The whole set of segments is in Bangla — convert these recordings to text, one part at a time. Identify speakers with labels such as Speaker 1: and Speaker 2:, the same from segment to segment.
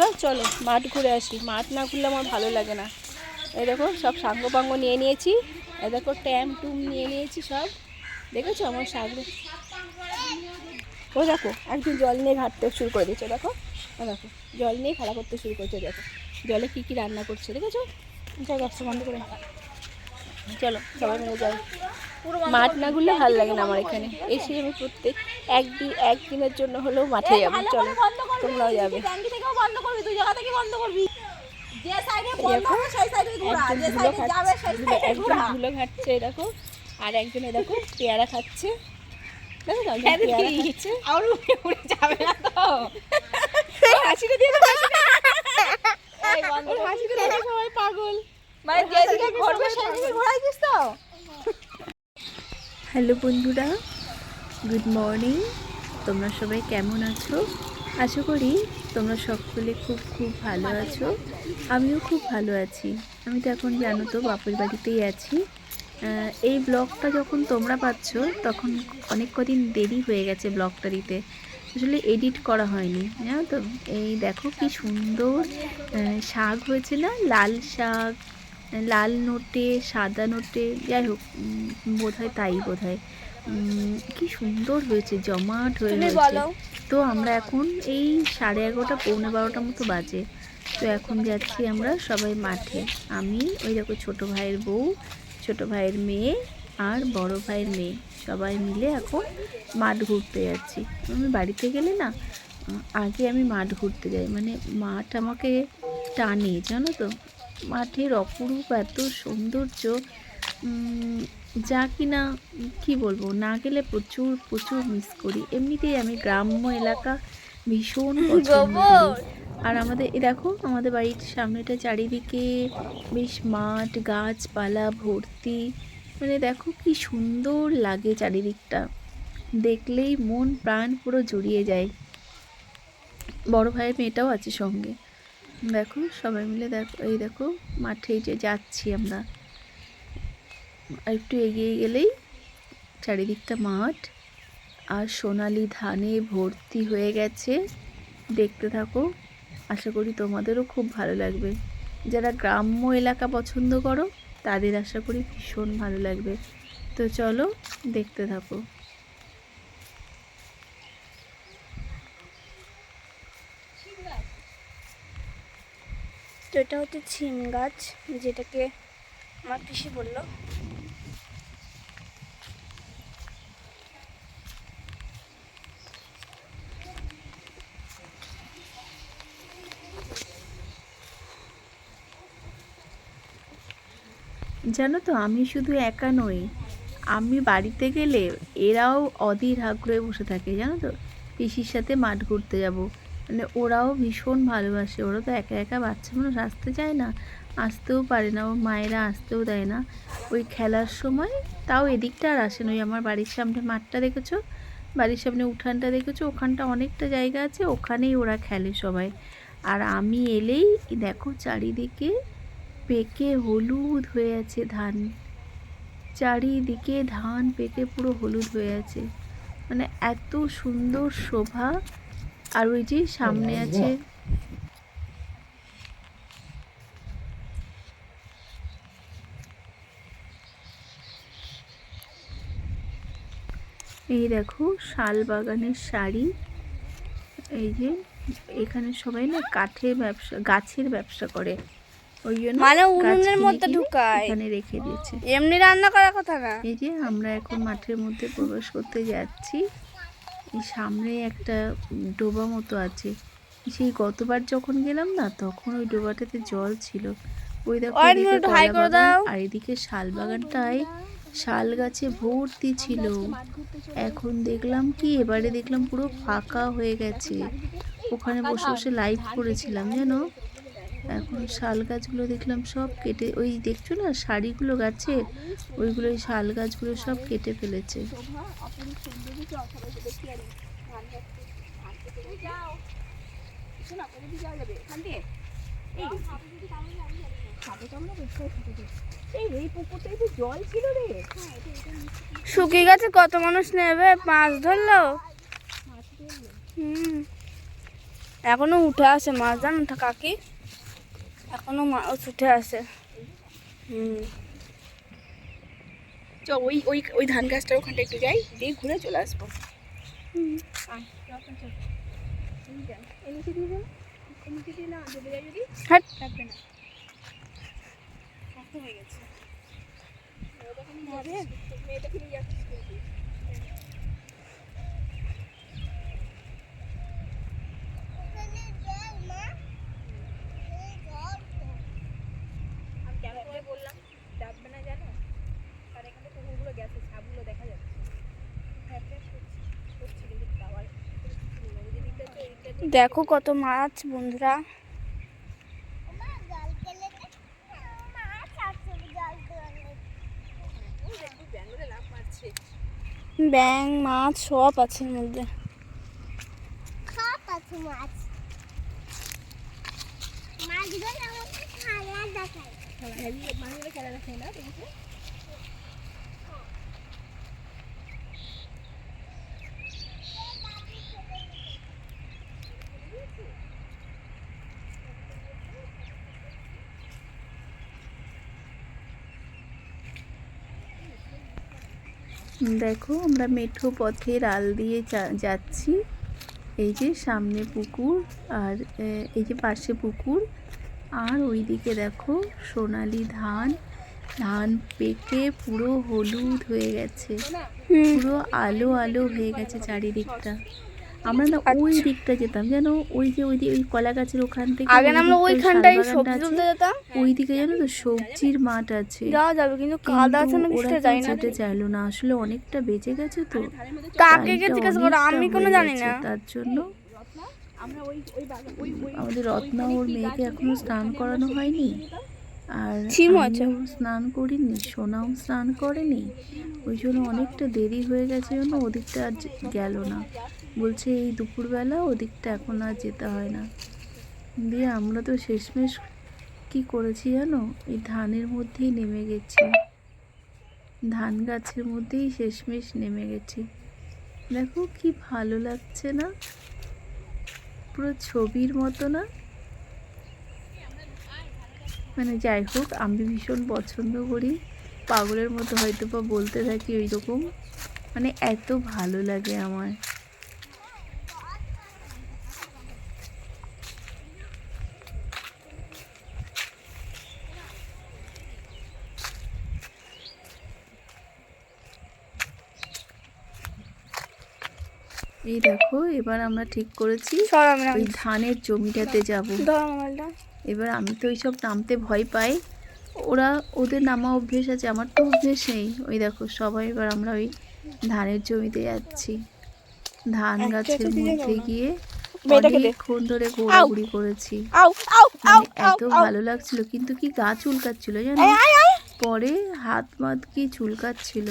Speaker 1: বন্ধুরা, চলো, মাঠ ঘুরে আসি। মাঠ না ঘুরলে আমার ভালো লাগে না। এই দেখো, সব সাঙ্গ পাঙ্গ নিয়ে নিয়েছি। এ দেখো, ট্যাম টুম নিয়ে নিয়েছি সব। দেখেছ আমার সাগরে? ও দেখো একদিন জল নিয়ে ঘাটতে শুরু করে দিয়েছে, দেখো। ও দেখো, জল নিয়ে খেলা করতে শুরু করেছে, দেখো। জলে কী কী রান্না করছে, দেখেছ? ব্যবসা বন্ধ করে চলো সবাই মিলে যাই মাঠ না ঘুরলে ভালো লাগে না আমার এখানে। এসে আমি প্রত্যেক একদিন একদিনের জন্য হলেও মাঠে যাব। চলো তোমরাও যাবে। একজন ধুলো খাচ্ছে দেখো। আর একজনে দেখো পেয়ারা খাচ্ছে।
Speaker 2: উড়ে যাবে না তো।
Speaker 1: হাসিটা দিয়ে হাসিটা। সবাই পাগল।
Speaker 2: মানে যেদিকে ঘুরবে সেদিকে ঘোরাই তো।
Speaker 1: হ্যালো বন্ধুরা গুড মর্নিং। তোমরা সবাই কেমন আছো? আশা করি তোমরা সকলে খুব খুব ভালো আছো। আমিও খুব ভালো আছি। আমি তো এখন জানো তো বাপের বাড়িতেই আছি। এই ব্লগটা যখন তোমরা পাচ্ছ তখন অনেক কদিন দেরি হয়ে গেছে ব্লগটা দিতে। আসলে এডিট করা হয়নি জানো তো? এই দেখো কি সুন্দর শাক হয়েছে না? লাল শাক লাল নোটে সাদা নোটে যাই হোক বোধ হয় তাই বোধ হয় কি সুন্দর হয়েছে জমাট হয়ে হয়েছে তো আমরা এখন এই সাড়ে এগারোটা পৌনে বারোটা মতো বাজে। তো এখন যাচ্ছি আমরা সবাই মাঠে। আমি ওই দেখো ছোটো ভাইয়ের বউ ছোটো ভাইয়ের মেয়ে আর বড় ভাইয়ের মেয়ে। সবাই মিলে এখন মাঠ ঘুরতে যাচ্ছি। আমি বাড়িতে গেলে না আগে আমি মাঠ ঘুরতে যাই। মানে মাঠ আমাকে টানে জানো তো? মাঠের অপরূপ এত সৌন্দর্য যা কিনা কি বলব না গেলে প্রচুর প্রচুর মিস করি। এমনিতেই আমি গ্রাম্য এলাকা ভীষণ পছন্দ করি। আর আমাদের এ দেখো আমাদের বাড়ির সামনেটা চারিদিকে বেশ মাঠ গাছপালা ভর্তি। মানে দেখো কি সুন্দর লাগে চারিদিকটা। দেখলেই মন প্রাণ পুরো জড়িয়ে যায়। বড় ভাইয়ের মেয়েটাও আছে সঙ্গে। দেখো, সবাই মিলে দেখো, এই দেখো, মাঠে যে যাচ্ছি আমরা। একটু এগিয়ে গেলেই চারিদিকটা মাঠ, আর সোনালি ধানে ভর্তি হয়ে গেছে। দেখতে থাকো, আশা করি তোমাদেরও খুব ভালো লাগবে। যারা গ্রাম্য এলাকা পছন্দ করো, তাদের আশা করি ভীষণ ভালো লাগবে। তো চলো, দেখতে থাকো।
Speaker 3: তো এটা হচ্ছে ছিম গাছ, যেটাকে আমার পিসি বলল।
Speaker 1: জানো তো, আমি শুধু একা নই। আমি বাড়িতে গেলে এরাও অধীর আগ্রহে বসে থাকে, জানো তো? পিসির সাথে মাঠ ঘুরতে যাব। মানে ওরাও ভীষণ ভালোবাসে। ওরা তো একা একা বাচ্চা মানুষ, আসতে চায় না। আসতেও পারে না, ওর মায়েরা আসতেও দেয় না। ওই খেলার সময় তাও এদিকটা আর আসে না। ওই আমার বাড়ির সামনে মাঠটা দেখেছ? বাড়ির সামনে উঠানটা দেখেছ? ওখানটা অনেকটা জায়গা আছে, ওখানেই ওরা খেলে সবাই। আর আমি এলেই দেখো চারিদিকে পেকে হলুদ হয়ে আছে ধান। চারিদিকে ধান পেকে পুরো হলুদ হয়ে আছে। মানে এত সুন্দর শোভা। আর ওই যে সামনে আছে এই দেখো শাল বাগানের শাড়ি। এই যে এখানে সবাই না কাঠের ব্যবসা গাছের ব্যবসা করে। ওই জন্য
Speaker 3: মানে উনুনের মধ্যে ঢুকায়।
Speaker 1: এখানে রেখে দিয়েছে।
Speaker 3: এমনি রান্না করার কথা না?
Speaker 1: এই যে আমরা এখন মাঠের মধ্যে প্রবেশ করতে যাচ্ছি। এই সামনে একটা ডোবা মতো আছে। সেই গতবার যখন গেলাম না তখন ওই ডোবাটাতে জল ছিল। ওই দেখো। আর এদিকে শাল বাগানটায় শাল গাছে ভর্তি ছিল। এখন দেখলাম কি এবারে দেখলাম পুরো ফাঁকা হয়ে গেছে। ওখানে বসে বসে লাইভ করেছিলাম জানো? এখন শাল গাছগুলো দেখলাম সব কেটে, ওই দেখছ না শাড়িগুলো গাছে? ওইগুলো ওই শাল গাছগুলো সব কেটে ফেলেছে।
Speaker 3: শুকিয়ে গেছে, কত মানুষ নেবে? মাছ ধরলো? এখনও উঠে আসে মাছ, জানো কাকি? এখনও মাছ উঠে আসে হুম।
Speaker 2: চ ওই ওই ওই ধান গাছটার ওখানটা একটু যাই দিয়ে ঘুরে চলে আসব।
Speaker 3: হাট।
Speaker 2: বললাম ডাববে না জানো আর এখানে কুকুরগুলো গেছে সাপগুলো দেখা যাচ্ছে। হ্যাঁ খাবার
Speaker 3: দেখো কত মাছ বন্ধুরা। ব্যাং মাছ সব আছে এর মধ্যে।
Speaker 2: মাছগুলো খেলা দেখে না দেখেছ
Speaker 1: দেখো, আমরা মেঠো পথে রাল দিয়ে যাচ্ছি। এই যে সামনে পুকুর আর এই যে পাশে পুকুর। আর ওইদিকে দেখো সোনালি ধান ধান পেকে পুরো হলুদ হয়ে গেছে। পুরো আলো আলো হয়ে গেছে চারিদিকটা। আমরা না ওই দিকটা যেতাম যেন ওই যে ওই ওই কলা গাছের ওখান থেকে
Speaker 3: আগে আমরা ওইখানটাই সবজি তুলতে যেতাম।
Speaker 1: ওই দিকে জানো তো সবজির মাঠ আছে।
Speaker 3: যাওয়া যাবে কিন্তু কাদা আছে না যাই না
Speaker 1: যেতে চাইলো না আসলে অনেকটা বেঁচে গেছে তো।
Speaker 3: জিজ্ঞাসা করো? আমি কোনো জানি না।
Speaker 1: তার জন্য। আমাদের রত্না ওর মেয়েকে এখনও স্নান করানো হয়নি। আর স্নান করিনি সোনাও স্নান করেনি। ওই জন্য অনেকটা দেরি হয়ে গেছে জন্য ওদিকটা আর গেল না। বলছে এই দুপুরবেলা ওদিকটা এখন আর যেতে হয় না। দিয়ে আমরা তো শেষমেশ কি করেছি জানো? এই ধানের মধ্যেই নেমে গেছি। ধান গাছের মধ্যেই শেষমেশ নেমে গেছি। দেখো কি ভালো লাগছে না? পুরো ছবির মতো না? মানে যাই হোক, আমি ভীষণ পছন্দ করি। পাগলের মতো হয়তো বা বলতে থাকি ওই রকম মানে এত ভালো লাগে আমার। এই দেখো এবার আমরা ঠিক করেছি ওই ধানের জমিটাতে যাব। এবার আমি তো এইসব নামতে ভয় পাই। ওরা ওদের নামা অভ্যেস আছে আমার তো অভ্যেস নেই। ওই দেখো সবাই এবার আমরা ওই ধানের জমিতে যাচ্ছি। ধান গাছের মধ্যে গিয়ে অনেকক্ষণ ধরে ঘোরাঘুরি করেছি। মানে এত ভালো লাগছিল কিন্তু কি গা চুলকাচ্ছিল জানো। পরে হাত মাত কি চুলকাচ্ছিল।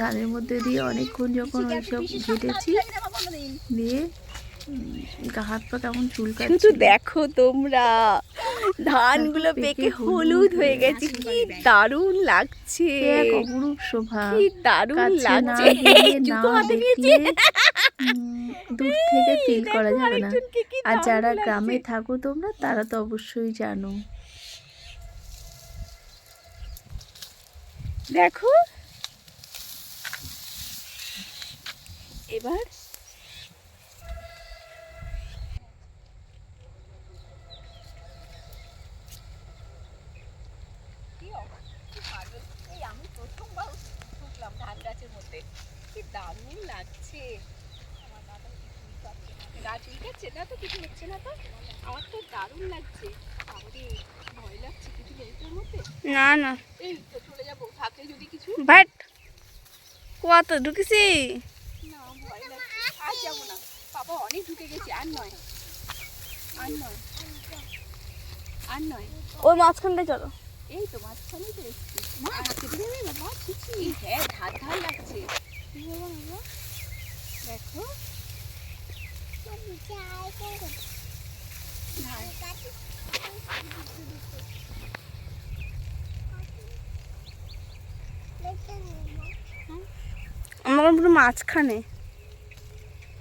Speaker 1: ধানের মধ্যে দিয়ে অনেকক্ষণ যখন ওইসব ঘেটেছি দিয়ে হাত পা কেমন
Speaker 3: শুধু
Speaker 1: চুলকাচ্ছিল
Speaker 3: দেখো তোমরা ধানগুলো পেকে হলুদ হয়ে গেছে। কি দারুণ লাগছে।
Speaker 1: এক অপরূপ শোভা।
Speaker 3: কি দারুণ লাগছে। জুতো হাতে নিয়েছে।
Speaker 1: দূর থেকে ফিল করা যাবে না। আর যারা গ্রামে থাকো তোমরা তারা তো অবশ্যই জানো।
Speaker 3: দেখো এবার
Speaker 2: এই আমি প্রথমবার ঢুকলাম ধান গাছের মধ্যে। কি দারুণ লাগছে। না? না তো কিছু হচ্ছে না তো। আমার তো দারুণ লাগছে। ভয় লাগছে কিছু নেই মধ্যে।
Speaker 3: না না।
Speaker 2: এই চলে যাব থাকলে যদি কিছু।
Speaker 3: বাট কত ঢুকেছি?
Speaker 2: যাব না। বাবা অনেক ঢুকে গেছি আর নয়। আর নয়। আর নয়।
Speaker 3: ওই মাঝখানটায় চলো।
Speaker 2: এই তো মাঝখানেই তো এসছি। মা ছিছি হ্যাঁ ধার ধার লাগছে। দেখো।
Speaker 3: আমার পুরো মাঝখানে।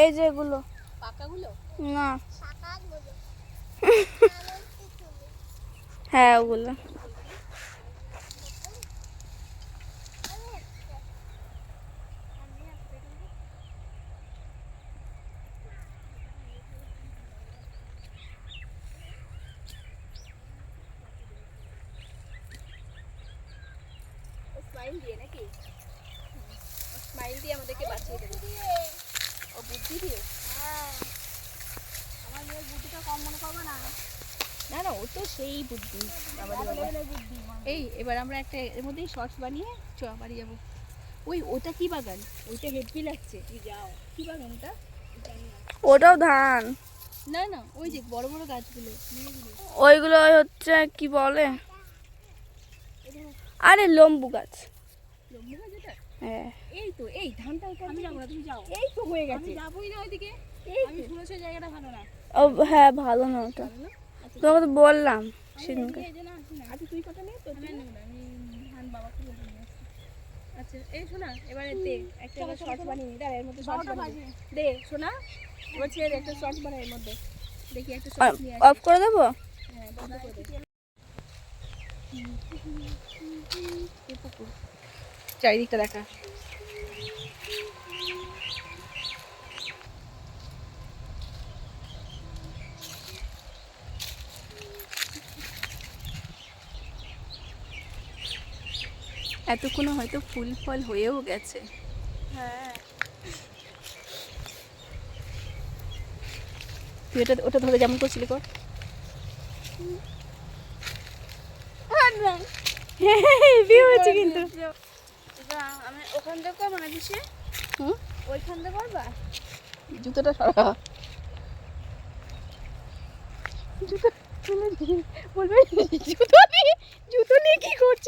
Speaker 4: এই
Speaker 3: যে এগুলো। না। হ্যাঁ ওগুলো
Speaker 4: স্মাইল দিয়ে নাকি স্মাইল দিয়ে আমাদেরকে বাঁচিয়ে দেবে ও বুদ্ধি দিয়ে
Speaker 3: আমার মেয়ের বুদ্ধিটা কম মনে করবে না
Speaker 4: না না ও সেই বুদ্ধি এই এবার আমরা একটা এর মধ্যেই শর্টস বানিয়ে চ বাড়ি যাব। ওই ওটা কি বাগান? ওইটা হেভি লাগছে? যাও। কি বাগান ওটা?
Speaker 3: ওটাও ধান।
Speaker 4: না না ওই যে বড় বড় গাছগুলো।
Speaker 3: ওইগুলো হচ্ছে কি বলে? আরে লম্বু গাছ।
Speaker 4: লম্বু গাছ এটা
Speaker 3: হ্যাঁ।
Speaker 4: এই তো এই ধানটা আমি যাব না তুমি যাও। এই তো হয়ে গেছে। যাবোই না ওইদিকে। এই আমি শুনেছি জায়গাটা ভালো না।
Speaker 3: ও হ্যাঁ ভালো না ওটা।
Speaker 4: আচ্ছা
Speaker 3: তোমাকে তো বললাম।
Speaker 4: সেদিনকার। আচ্ছা এই শোনা এবারে একটা শর্ট বানিয়ে এর মধ্যে শর্ট বানিয়ে শোনা একটা শর্ট এর মধ্যে। দেখি একটা শর্ট
Speaker 3: অফ করে দেবো?
Speaker 4: হ্যাঁ, করে দেবো চারিদিকটা দেখা।
Speaker 2: এতক্ষণে হয়তো ফুল ফল হয়েও গেছে।
Speaker 3: হ্যাঁ।
Speaker 2: তুই ওটা ওটা ধরে যেমন করছিলি কর। বিয়ে হয়েছে কিন্তু।
Speaker 3: আমি ওখান থেকে করব না পিসে
Speaker 2: হুম?
Speaker 3: ওইখান থেকে করবা?
Speaker 2: জুতোটা সরা জুতো বলবে জুতো নিয়ে জুতো নিয়ে কি করছে?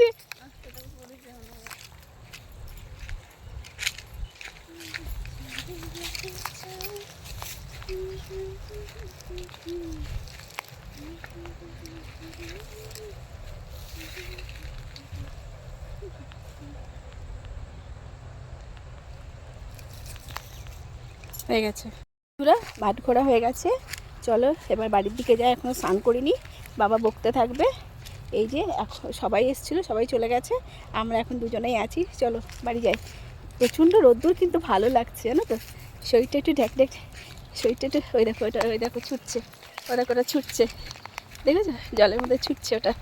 Speaker 2: হয়ে গেছে পুরা ভাট ঘোরা হয়ে গেছে চলো এবার বাড়ির দিকে যাই এখনও স্নান করিনি বাবা বকতে থাকবে এই যে সবাই এসেছিল সবাই চলে গেছে আমরা এখন দুজনেই আছি চলো বাড়ি যাই প্রচণ্ড রোদ্দুর কিন্তু ভালো লাগছে জানো তো শরীরটা একটু ঢেক ঢেক শরীরটা একটু ওই দেখো ওটা ওই দেখো ছুটছে ওই দেখো ওটা ছুটছে দেখেছ জলের মধ্যে ছুটছে ওটা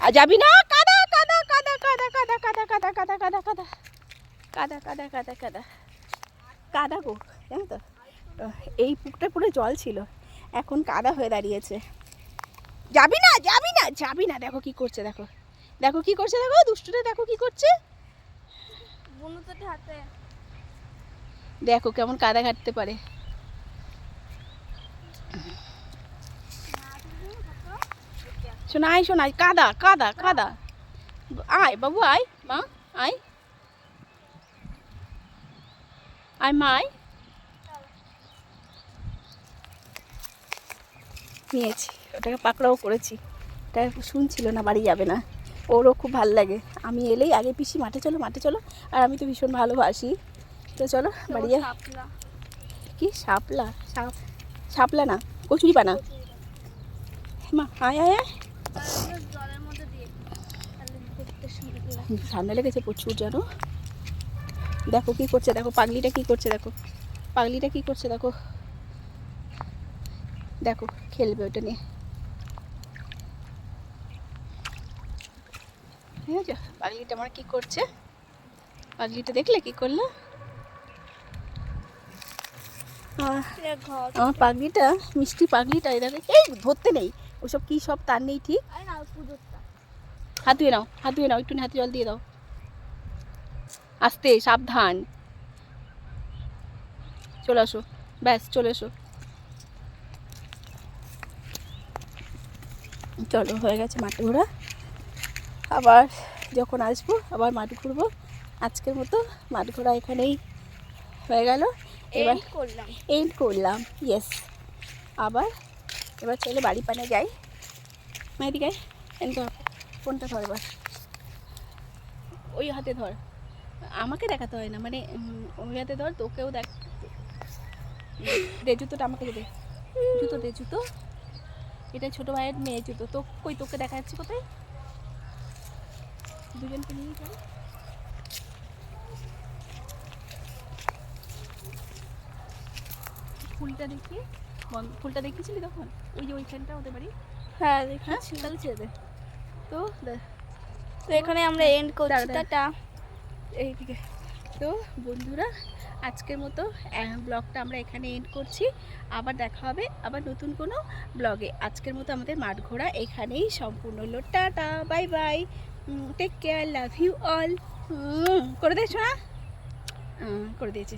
Speaker 2: আর যাবি না কাদা কাদা কাদা কাদা কাদা কাদা কাদা কাদা কাদা কাদা কাদা কাদা কাদা কাদা কাদা গো জানো তো? আহ, এই পুকুরটা পুরো জল ছিল। এখন কাদা হয়ে দাঁড়িয়েছে। যাবি না যাবি না যাবি না। দেখো কি করছে দেখো। দেখো কি করছে দেখো? দুষ্টুটা দেখো কি করছে।
Speaker 3: তো
Speaker 2: দেখো কেমন কাদা ঘাটতে পারে। শোনাই শোনাই কাদা কাদা কাদা। আয় বাবু আয়। মা আয়। আয় মা আয়। নিয়েছি। ওটাকে পাকড়াও করেছি। ওটা শুনছিল না বাড়ি যাবে না। ওরও খুব ভালো লাগে। আমি এলেই আগে পিসি মাঠে চলো মাঠে চলো। আর আমি তো ভীষণ ভালোবাসি। তো চলো বাড়ি যা। কি? শাপলা? সাপ শাপলা না কচুরি পানা। মা আয় আয় আয়। ঠান্ডা লেগেছে প্রচুর জানো। দেখো কি করছে দেখো পাগলিটা কি করছে দেখো। পাগলিটা কি করছে দেখো। দেখো খেলবে ওটা নিয়ে। ঠিক আছে পাগলিটা আমার কি করছে? পাগলিটা দেখলে কি করল? আমার পাগলিটা মিষ্টি পাগলিটা এটাকে এই ধরতে নেই। ওসব কী সব তার নেই ঠিক? হাত ধুয়ে নাও হাত ধুয়ে নাও একটু হাতে জল দিয়ে দাও। আস্তে সাবধান। চলে আসো ব্যাস চলে এসো। চলো হয়ে গেছে মাটি ঘোরা। আবার যখন আসব আবার মাটি ঘুরবো। আজকের মতো মাটি ঘোরা এখানেই হয়ে গেল। এবার
Speaker 3: করলাম।
Speaker 2: এন্ড করলাম ইয়েস আবার এবার চলে বাড়ি পানে যাই। মেয়েদিকে এন্ড কর ফোনটা ধর এবার। ওই হাতে ধর। আমাকে দেখাতে হয় না মানে ওই হাতে ধর তোকেও দেখ দে জুতোটা আমাকে দে। জুতো দে জুতো। এটা ছোট ভাইয়ের মেয়ে জুতো। তো কই তোকে দেখা যাচ্ছে কোথায়? দুজনকে নিয়ে যাই। ফুলটা দেখি। ফুলটা দেখেছিলি তখন? ওই যে ওইখানটা হতে পারি
Speaker 3: হ্যাঁ
Speaker 2: হ্যাঁ
Speaker 3: দেখেছি
Speaker 2: তাহলে ছেড়ে দে। তো
Speaker 3: তো এখানে আমরা এন্ড করছি। টাটা।
Speaker 2: এইদিকে। তো বন্ধুরা আজকের মতো ব্লগটা আমরা এখানে এন্ড করছি। আবার দেখা হবে আবার নতুন কোনো ব্লগে। আজকের মতো আমাদের মাঠ ঘোরা এখানেই সম্পূর্ণ হলো। Tata, bye bye. Take care love you all করে দিয়েছ না করে দিয়েছি।